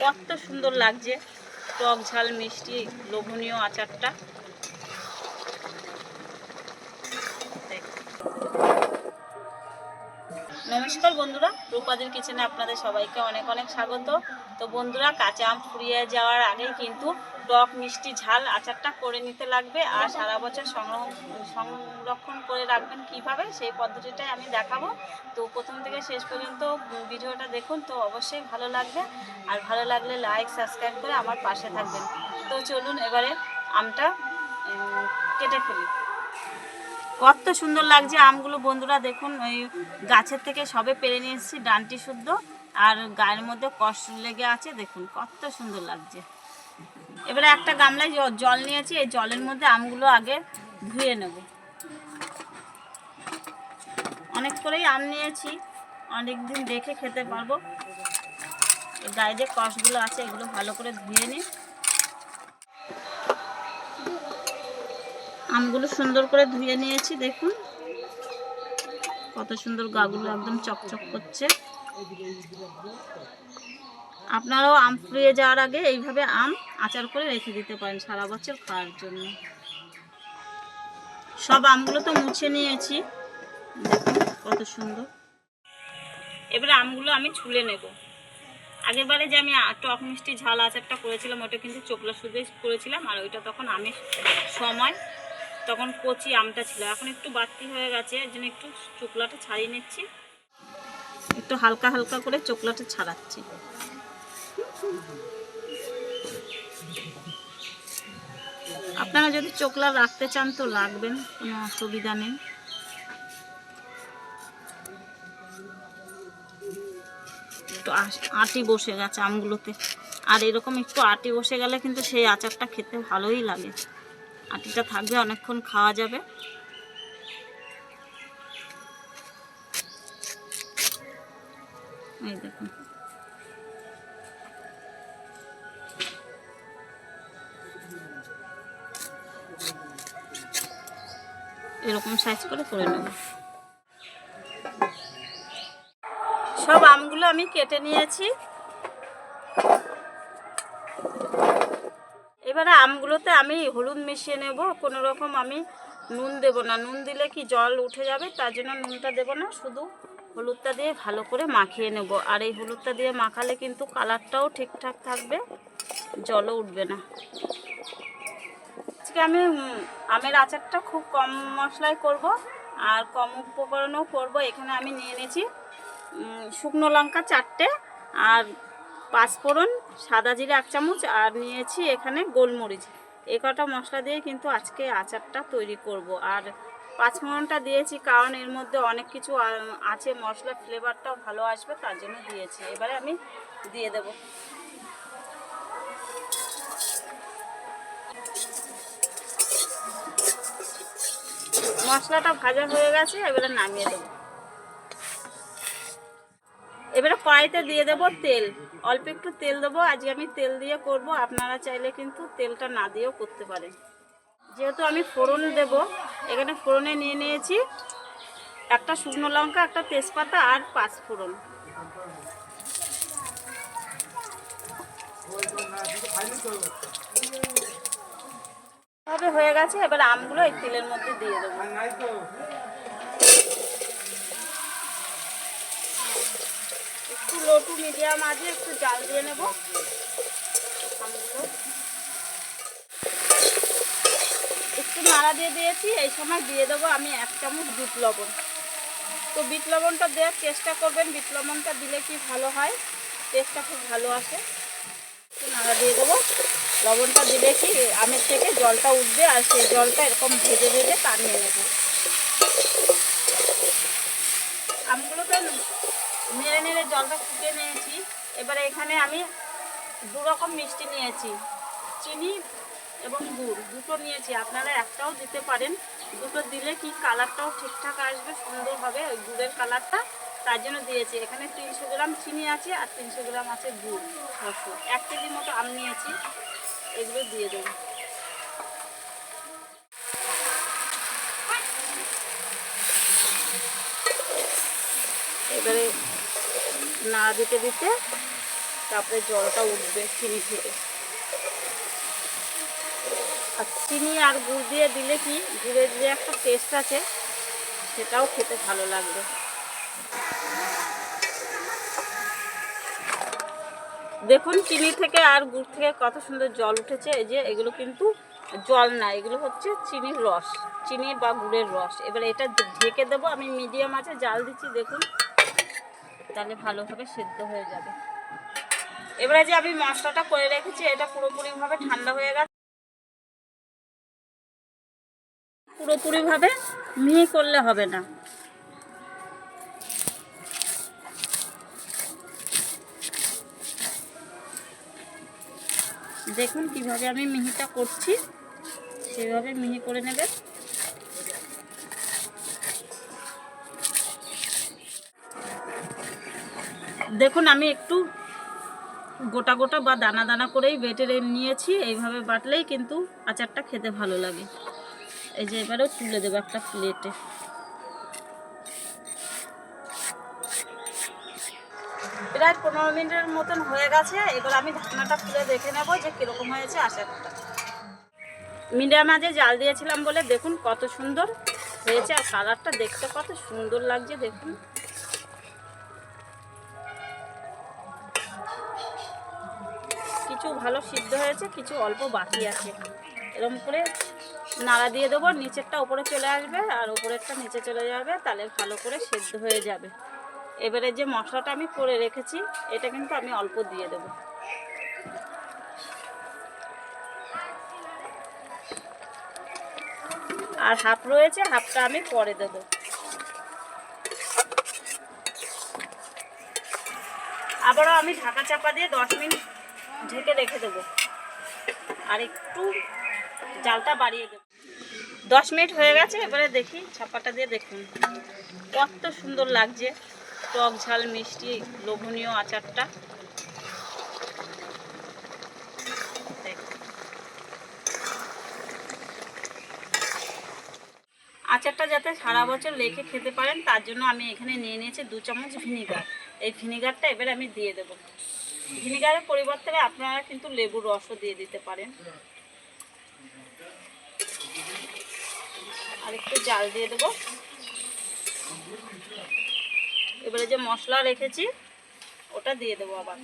কত সুন্দর লাগছে টক ঝাল মিষ্টি লোভনীয় আচারটা। নমস্কার বন্ধুরা, রূপাদের কিচেনে আপনাদের সবাইকে অনেক অনেক স্বাগত। তো বন্ধুরা, কাঁচা আম ফুরিয়ে যাওয়ার আগেই কিন্তু টক মিষ্টি ঝাল আচারটা করে নিতে লাগবে আর সারা বছর সংরক্ষণ সংরক্ষণ করে রাখবেন কীভাবে সেই পদ্ধতিটাই আমি দেখাবো। তো প্রথম থেকে শেষ পর্যন্ত ভিডিওটা দেখুন, তো অবশ্যই ভালো লাগবে। আর ভালো লাগলে লাইক, সাবস্ক্রাইব করে আমার পাশে থাকবেন। তো চলুন এবারে আমটা কেটে ফেলি। কত সুন্দর লাগছে। আমগুলো বন্ধুরা দেখুন, ওই গাছের থেকে সবে পেরে নিয়ে এসেছি, ডানটি শুদ্ধ। আর গায়ের মধ্যে কষ্ট লেগে আছে, দেখুন, কত সুন্দর লাগছে। এবারে একটা গামলায় জল নিয়েছি, এই জলের মধ্যে আমগুলো আগে ধুয়ে নেব। অনেক করেই আম নিয়েছি অনেক দিন দেখে খেতে পারব। গায়ে যে কষগুলো আছে, এগুলো ভালো করে ধুয়ে নিই। আমগুলো সুন্দর করে ধুয়ে নিয়েছি, দেখুন। কত সুন্দর গাগুলো একদম চকচক করছে। আপনারাও আম ফুরিয়ে যাওয়ার আগে এইভাবে আম আচার করে রেখে দিতে পারেন সারা বছর খাওয়ার জন্য। সব আমগুলো তো মুছে নিয়েছি। দেখুন কত সুন্দর। এবারে আমগুলো আমি ছুলে নেব। আগের বারে যে আমি টক মিষ্টি ঝাল আচারটা করেছিলাম, ওটা কিন্তু চোকলা সুদে করেছিলাম, আর ওইটা তখন আমি সময় তখন কচি আমটা ছিল। এখন একটু বাড়তি হয়ে গেছে, এর জন্য একটু চোকলাটা ছাড়িয়ে নিচ্ছি। একটু হালকা হালকা করে চোকলাটা ছাড়াচ্ছি। আপনারা যদি চোকলা রাখতে চান তো রাখবেন, কোনো অসুবিধা নেই। একটু আটি বসে গেছে আমগুলোতে। আর এরকম একটু আটি বসে গেলে কিন্তু সেই আচারটা খেতে ভালোই লাগে। আটিটা থাকবে, অনেকক্ষণ খাওয়া যাবে। এই দেখুন। এরকম সাইজ করে করে নেব। সব আমগুলো আমি কেটে নিয়েছি। এবারে আমগুলোতে আমি হলুদ মিশিয়ে নেব কোনো রকম আমি নুন দেব না। নুন দিলে কি জল উঠে যাবে? তার জন্য নুনটা দেব না, শুধু হলুদটা দিয়ে ভালো করে মাখিয়ে নেব। আর এই হলুদটা দিয়ে মাখালে কিন্তু কালারটাও ঠিকঠাক থাকবে, জলও উঠবে না। আজকে আমি আমের আচারটা খুব কম মশলায় করব, আর কম উপকরণও করব। এখানে আমি নিয়ে নিয়েছি শুকনো লঙ্কা চারটে, আর পাঁচফোড়ন সাদা জিরে এক চামচ আর নিয়েছি এখানে গোলমরিচ। এ কটা মশলা দিয়ে কিন্তু আজকে আচারটা তৈরি করব। আর পাঁচফোড়নটা দিয়েছি কারণ এর মধ্যে অনেক কিছু আছে, মশলা, ফ্লেভারটাও ভালো আসবে, তার জন্য দিয়েছি। এবারে আমি দিয়ে দেব। মশলাটা ভাজা হয়ে গেছে, এবারে নামিয়ে দেবো। এবারে কড়াইতে দিয়ে দেবো তেল। অল্প একটু তেল দেবো। আজকে আমি তেল দিয়ে করব। আপনারা চাইলে কিন্তু তেলটা না দিয়েও করতে পারেন। যেহেতু আমি ফোড়ন দেব, এখানে ফোড়নে নিয়ে নিয়েছি একটা শুকনো লঙ্কা, একটা তেজপাতা আর পাঁচ ফোড়ন। হয়ে গেছে। এবার আমগুলো এই তেলের মধ্যে দিয়ে দেবো একটু লো মিডিয়াম আছে, একটু জাল দিয়ে নেব। একটু নাড়া দিয়ে দিয়েছি, এই সময় দিয়ে দেবো আমি এক চামচ বিট লবণ। তো বিট লবণটা দেওয়ার চেষ্টা করবেন, বিট লবণটা দিলে কি ভালো হয়, টেস্টটা খুব ভালো আসে। একটু নাড়া দিয়ে দেবো, লবণটা দিলে কি আমের থেকে জলটা উঠবে, আর সেই জলটা এরকম ভেজে ভেজে টানিয়ে নেব। নেড়ে নেড়ে জলটা ফুটিয়ে নিয়েছি। এবারে এখানে আমি দু রকম মিষ্টি নিয়েছি, চিনি এবং গুড়। দুটো নিয়েছি, আপনারা একটাও দিতে পারেন। দুটো দিলে কি কালারটাও ঠিকঠাক আসবে, সুন্দর হবে, ওই গুড়ের কালারটা। তার জন্য দিয়েছি। এখানে তিনশো গ্রাম চিনি আছে আর তিনশো গ্রাম আছে গুড়, রসুন। এক কেজি মতো আম নিয়েছি, এগুলো দিয়ে দেবো। এবারে নাড়া দিতে দিতে তারপরে জলটা উঠবে চিনি থেকে আর চিনি আর গুড় দিয়ে দিলে কি, গুড়ের যে একটা টেস্ট আছে, সেটাও খেতে ভালো লাগবে। দেখুন, চিনি থেকে আর গুড় থেকে কত সুন্দর জল উঠেছে। এই যে, এগুলো কিন্তু জল না, এগুলো হচ্ছে চিনির রস, চিনি বা গুড়ের রস। এবার এটা ঢেকে দেবো, আমি মিডিয়াম আছে, জাল দিচ্ছি, দেখুন। তাহলে ভালোভাবে সেদ্ধ হয়ে যাবে। এবারে যে আমি মশলাটা করে রেখেছি, এটা পুরোপুরিভাবে ঠান্ডা হয়ে গেছে। পুরোপুরিভাবে মিহি করলে হবে না। দেখুন কীভাবে আমি মিহিটা করছি, সেভাবে মিহি করে নেবে দেখুন, আমি একটু গোটা গোটা বা দানা দানা করেই বেটে নিয়েছি, এইভাবে বাটলেই কিন্তু আচারটা খেতে ভালো লাগে। এই যে এবারেও তুলে দেবো একটা প্লেটে প্রায় পনেরো মিনিটের মতন হয়ে গেছে, এবার আমি ঢাকনাটা খুলে দেখে নেব যে কীরকম হয়েছে আচারটা। মিডিয়াম মাঝে জাল দিয়েছিলাম বলে দেখুন কত সুন্দর হয়েছে, আর কালারটা দেখতে কত সুন্দর লাগছে দেখুন। কিছু ভালো সিদ্ধ হয়েছে, কিছু অল্প বাকি আছে। এরকম করে নাড়া দিয়ে দেবো, নিচেরটা উপরে চলে আসবে আর উপরেরটা নিচে চলে যাবে, তাহলে ভালো করে সেদ্ধ হয়ে যাবে। এবারে যে মশলাটা আমি করে রেখেছি, এটা কিন্তু আমি অল্প দিয়ে দেবো। আর হাফ রয়েছে, হাফটা আমি পরে দেব। আবারও আমি ঢাকা চাপা দিয়ে দশ মিনিট ঢেকে রেখে দেবো। আর একটু জালটা বাড়িয়ে দেবো। দশ মিনিট হয়ে গেছে, এবারে দেখি ছাপাটা দিয়ে দেখুন। কত সুন্দর লাগছে, টক ঝাল, মিষ্টি, লোভনীয় আচারটা। আচারটা যাতে সারা বছর রেখে খেতে পারেন, তার জন্য আমি এখানে নিয়ে নিয়েছি দু চামচ ভিনিগার। এই ভিনিগারটা এবার আমি দিয়ে দেবো। ভিনিগারের পরিবর্তে আপনারা কিন্তু লেবুর রসও দিয়ে দিতে পারেন। আর একটু জাল দিয়ে দেবো। এবারে যে মশলা রেখেছি, ওটা দিয়ে দেবো আবার।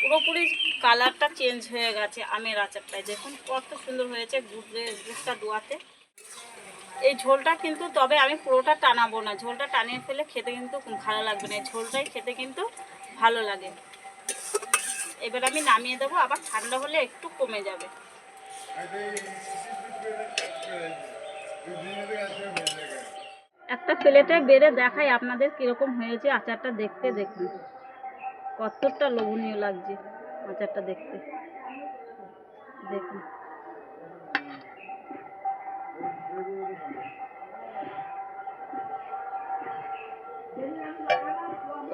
পুরোপুরি কালারটা চেঞ্জ হয়ে গেছে আমের আচারটায়। দেখুন কত সুন্দর হয়েছে গুড়ে গুড়টা দোয়াতে। এই ঝোলটা কিন্তু তবে আমি পুরোটা টানাবো না। ঝোলটা টানিয়ে ফেলে খেতে কিন্তু ভালো লাগবে না। ঝোলটাই খেতে কিন্তু ভালো লাগে। এবার আমি নামিয়ে দেবো, আবার ঠান্ডা হলে একটু কমে যাবে। একটা প্লেটে বেড়ে দেখাই আপনাদের কীরকম হয়েছে আচারটা দেখতে দেখুন। কতটা লোভনীয় লাগছে আচারটা দেখতে। দেখুন।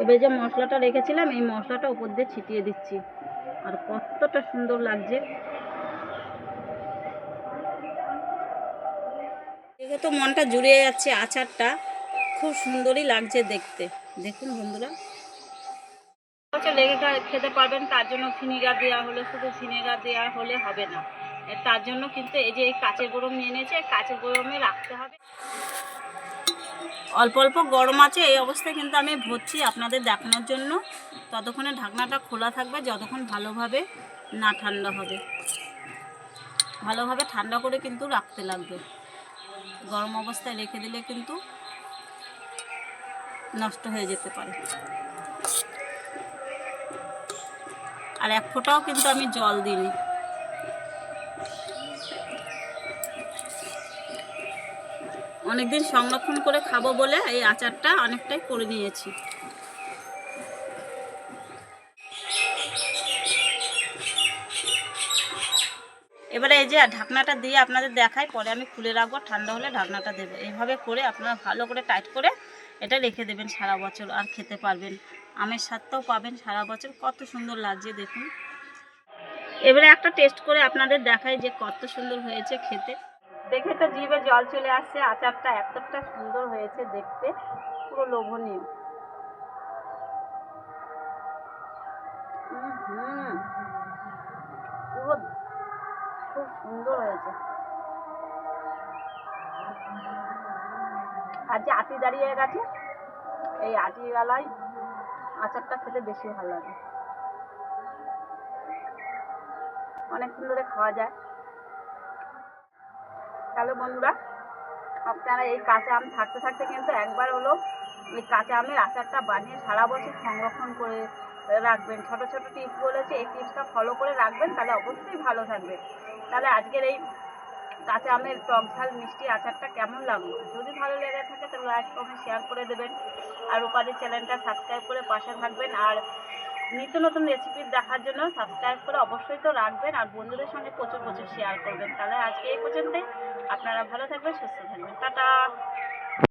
এবার যে মশলাটা রেখেছিলাম, এই মশলাটা উপর দিয়ে ছিটিয়ে দিচ্ছি। আর কতটা সুন্দর লাগছে। দেখে তো মনটা জুড়িয়ে যাচ্ছে আচারটা। খুব সুন্দরই লাগছে দেখতে। দেখুন বন্ধুরা। লেগে খেতে পারবেন, তার জন্য ভিনিগার দেওয়া হলে। শুধু ভিনেগার দেওয়া হলে হবে না। তার জন্য কিন্তু এই যে এই কাঁচের গরম নিয়ে নিয়েছে কাঁচের গরমে রাখতে হবে। অল্প অল্প গরম আছে, এই অবস্থায় কিন্তু আমি ভরছি আপনাদের দেখানোর জন্য। ততক্ষণে ঢাকনাটা খোলা থাকবে, যতক্ষণ ভালোভাবে না ঠান্ডা হবে। ভালোভাবে ঠান্ডা করে কিন্তু রাখতে লাগবে। গরম অবস্থায় রেখে দিলে কিন্তু নষ্ট হয়ে যেতে পারে। আর এক ফোঁটাও কিন্তু আমি জল দিইনি। অনেকদিন সংরক্ষণ করে খাব বলে এই আচারটা অনেকটাই করে নিয়েছি। এবারে এই যে ঢাকনাটা দিয়ে আপনাদের দেখাই, পরে আমি খুলে রাখব, ঠান্ডা হলে ঢাকনাটা দেবে। এইভাবে করে আপনারা ভালো করে টাইট করে এটা রেখে দেবেন সারা বছর আর খেতে পারবেন। আমের স্বাদটাও পাবেন সারা বছর, কত সুন্দর লাগছে দেখুন। এবারে একটা টেস্ট করে আপনাদের দেখাই যে কত সুন্দর হয়েছে খেতে। দেখে তো জিভে জল চলে আসছে, আচারটা এতটা সুন্দর হয়েছে দেখতে, পুরো লোভনীয়। পুরো খুব সুন্দর হয়েছে। আর যে আটি দাঁড়িয়ে গেছে, এই আটিওয়ালাই আচারটা খেতে বেশি ভালো লাগে। অনেকক্ষণ ধরে খাওয়া যায়। তাহলে বন্ধুরা, আপনারা এই কাঁচা আম থাকতে থাকতে কিন্তু একবার হলো এই কাঁচা আমের আচারটা বানিয়ে সারা বছর সংরক্ষণ করে রাখবেন। ছোট ছোট টিপস বলেছে, এই টিপসটা ফলো করে রাখবেন, তাহলে অবশ্যই ভালো থাকবে। তাহলে আজকের এই কাঁচা আমের টক ঝাল মিষ্টি আচারটা কেমন লাগল? যদি ভালো লেগে থাকে তাহলে লাইক কমেন্ট শেয়ার করে দেবেন। আর উপাদের চ্যানেলটা সাবস্ক্রাইব করে পাশে থাকবেন। আর নিত্য নতুন রেসিপি দেখার জন্য সাবস্ক্রাইব করে অবশ্যই তো রাখবেন আর বন্ধুদের সঙ্গে প্রচুর প্রচুর শেয়ার করবেন। তাহলে আজকে এই পর্যন্তই। আপনারা ভালো থাকবেন, সুস্থ থাকবেন। টাটা!